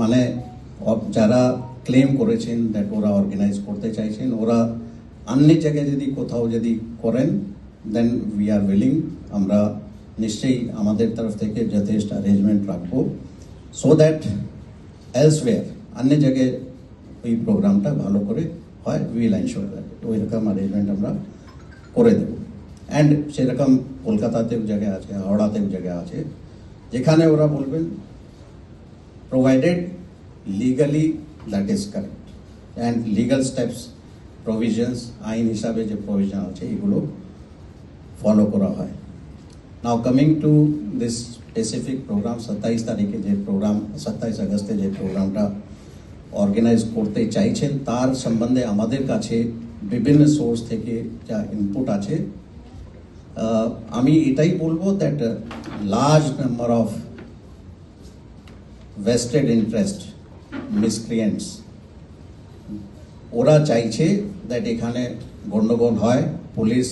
মানে যারা ক্লেম করেছেন দ্যাট ওরা অর্গানাইজ করতে চাইছেন, ওরা অন্য জায়গায় যদি কোথাও যদি করেন দেন উই আর উইলিং আমরা নিশ্চয়ই আমাদের তরফ থেকে যথেষ্ট অ্যারেঞ্জমেন্ট রাখব। সো দ্যাট এলসওয়্যার অন্য জায়গায় ওই প্রোগ্রামটা ভালো করে হয় উইল এনশোর দ্যাট ওই রকম অ্যারেঞ্জমেন্ট আমরা করে দেব। অ্যান্ড সেরকম কলকাতাতেও জায়গা আছে, হাওড়াতেও জায়গা আছে, যেখানে ওরা বলবেন provided legally that is correct. And legal steps provisions আইন হিসাবে যে প্রভিশন আছে এগুলো ফলো করা হয় now coming to this specific programme সাতাইশ তারিখে যে প্রোগ্রাম সাতাইশ আগস্টে যে প্রোগ্রামটা অর্গানাইজ করতে চাইছেন তার সম্বন্ধে আমাদের কাছে বিভিন্ন সোর্স থেকে যা ইনপুট আছে আহ, আমি এটাই বলব that large number of vested interest, miscreants. ওরা চাইছে দ্যাট এখানে গন্ডগোল হয় পুলিশ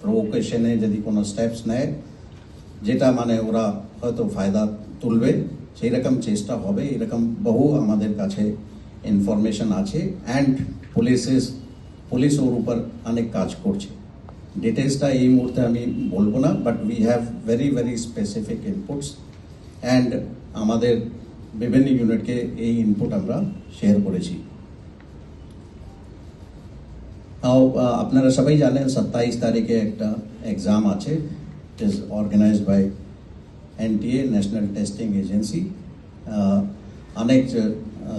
প্রভোকেশনে যদি কোনো স্টেপস নেয়, যেটা মানে ওরা হয়তো ফায়দা তুলবে সেই রকম চেষ্টা হবে, এরকম বহু আমাদের কাছে ইনফরমেশন আছে অ্যান্ড পুলিশেস পুলিশ ওর উপর অনেক কাজ করছে। ডিটেলসটা এই মুহূর্তে আমি বলব না but we have very very specific inputs and আমাদের বিভিন্ন ইউনিটকে এই ইনপুট আমরা শেয়ার করেছি। তাও আপনারা সবাই জানেন, সাতাইশ তারিখে একটা এক্সাম আছে। It is organised by NTA National Testing Agency অনেক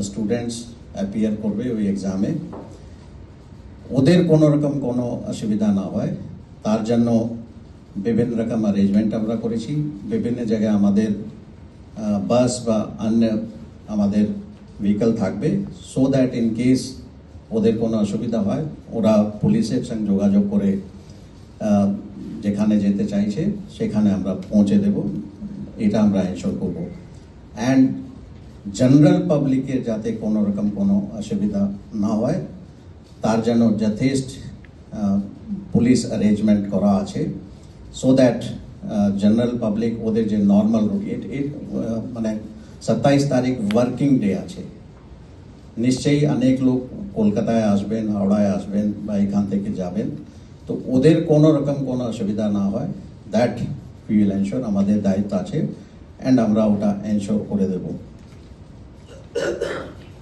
স্টুডেন্টস অ্যাপিয়ার করবে ওই এক্সামে ওদের কোনো রকম কোনো অসুবিধা না হয়। তার জন্য বিভিন্ন রকম অ্যারেঞ্জমেন্ট আমরা করেছি। বিভিন্ন জায়গায় আমাদের বাস বা অন্য আমাদের ভেহিকল থাকবে সো দ্যাট ইন কেস ওদের কোনো অসুবিধা হয়, ওরা পুলিশের সঙ্গে যোগাযোগ করে যেখানে যেতে চাইছে, সেখানে আমরা পৌঁছে দেব। এটা আমরা এনশোর করব। অ্যান্ড জেনারেল পাবলিকের যাতে কোনো রকম কোনো অসুবিধা না হয়, তার জন্য যথেষ্ট পুলিশ অ্যারেঞ্জমেন্ট করা আছে সো দ্যাট জেনারেল পাবলিক ওদের যে নর্মাল রুট মানে সাতাইশ তারিখ ওয়ার্কিং ডে আছে। নিশ্চয়ই অনেক লোক কলকাতায় আসবেন, হাওড়ায় আসবেন বা এখান থেকে যাবেন। তো ওদের কোনো রকম কোনো অসুবিধা না হয়। দ্যাট উইল এনশোর আমাদের দায়িত্ব আছে। অ্যান্ড আমরা ওটা এনশোর করে দেবো।